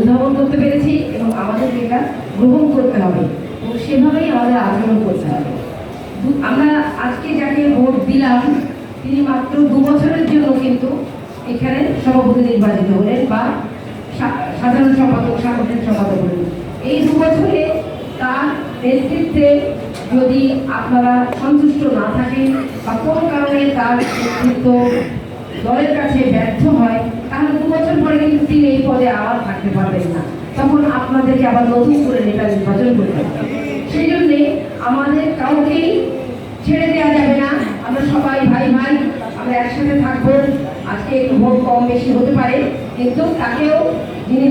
উদ্ভাবন করতে পেরেছি এবং আমাদের এটা গ্রহণ করতে হবে এবং সেভাবেই আমাদের আচরণ করতে হবে। আমরা আজকে যাকে ভোট দিলাম, তিনি মাত্র দু বছরের জন্য কিন্তু এখানে সভাপতি নির্বাচিত হলেন বা সাধারণ সম্পাদক, সাংগঠনিক সম্পাদক হলেন। এই দু বছরে তার নেতৃত্বে যদি আপনারা সন্তুষ্ট না থাকেন বা কোনো কারণে তার নেতৃত্ব দলের কাছে ব্যর্থ হয় তাহলে দু বছর পরে কিন্তু তিনি এই পদে থাকতে পারবেন না। তখন আপনাদেরকে আবার নতুন করে নেতা নির্বাচন করতে হবে। সেই জন্যে আমাদের কাউকেই ছেড়ে দেওয়া যাবে না। আমরা সবাই ভাই ভাই, আমরা একসাথে থাকব। আজকে একটু ভোট কম বেশি হতে পারে, কিন্তু তাকেও যিনি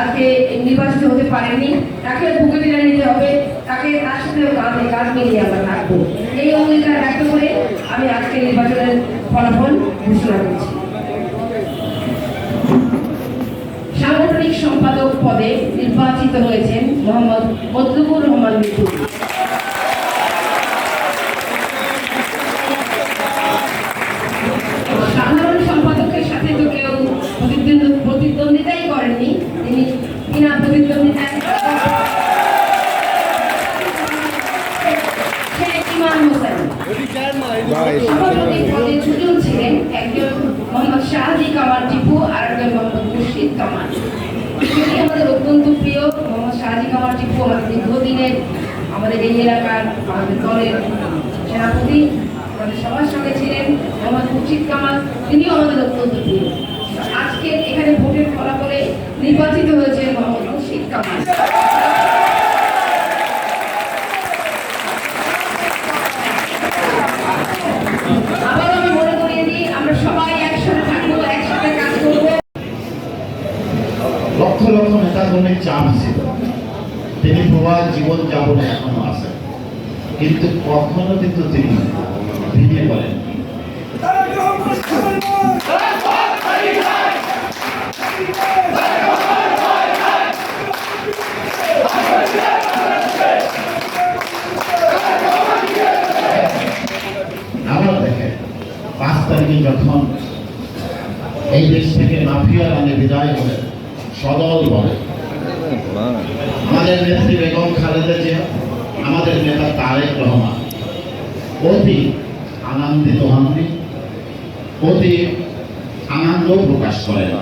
আজকে নির্বাচিত হতে পারেননি, তাকেও বুকে টেনে নিতে হবে। তাকে তার সাথেও কাঁধে কাঁধ মিলিয়ে আমরা থাকব। এই অঙ্গীকার ব্যক্ত করে আমি আজকে নির্বাচনের ফলাফল ঘোষণা করছি। সাংগঠনিক সম্পাদক পদে নির্বাচিত হয়েছেন মোহাম্মদ মতলুবুর রহমান মিঠু। সাধারণ সম্পাদকের সাথে তো কেউ প্রতিদ্বন্দ্বিতাই করেননি তিনি বিনা প্রতিদ্বন্দ্বিতায় সভাপতি পদে ছিলেন একজন মোহাম্মদ শাহাদি কামাল টিপু আর আমাদের অত্যন্ত প্রিয়। মোহাম্মদ কামাল টিপু আমাদের দীর্ঘদিনের আমাদের এই এলাকার আমাদের দলের সেনাপতি, আমাদের সবার সঙ্গে ছিলেন মোহাম্মদ মুর্শিদ কামাল। তিনিও আমাদের অত্যন্ত প্রিয়। আজকে এখানে ভোটের ফলাফলে নির্বাচিত হয়েছে মোহাম্মদ মুর্শিদ কামাল। লক্ষ লক্ষ নেতাকর্মীর চাপ ছিল। তিনি প্রবাহ জীবন যাপনে এখনও আছেন। কিন্তু কখনো কিন্তু তিনি আবার দেখেন, পাঁচ তারিখে যখন এই দেশ থেকে মাফিয়া রানে বিদায় হলেন সদল বলে আমাদের নেত্রী বেগম খালেদা জিয়া, আমাদের নেতা তারেক রহমান। অতি আনন্দিত হননি অতি আনন্দ প্রকাশ করেন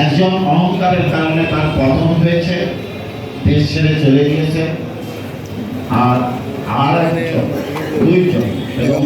একজন অহংকারের কারণে তার পতন হয়েছে, দেশ ছেড়ে চলে গিয়েছে। আর আর একজন, দুইজন, এবং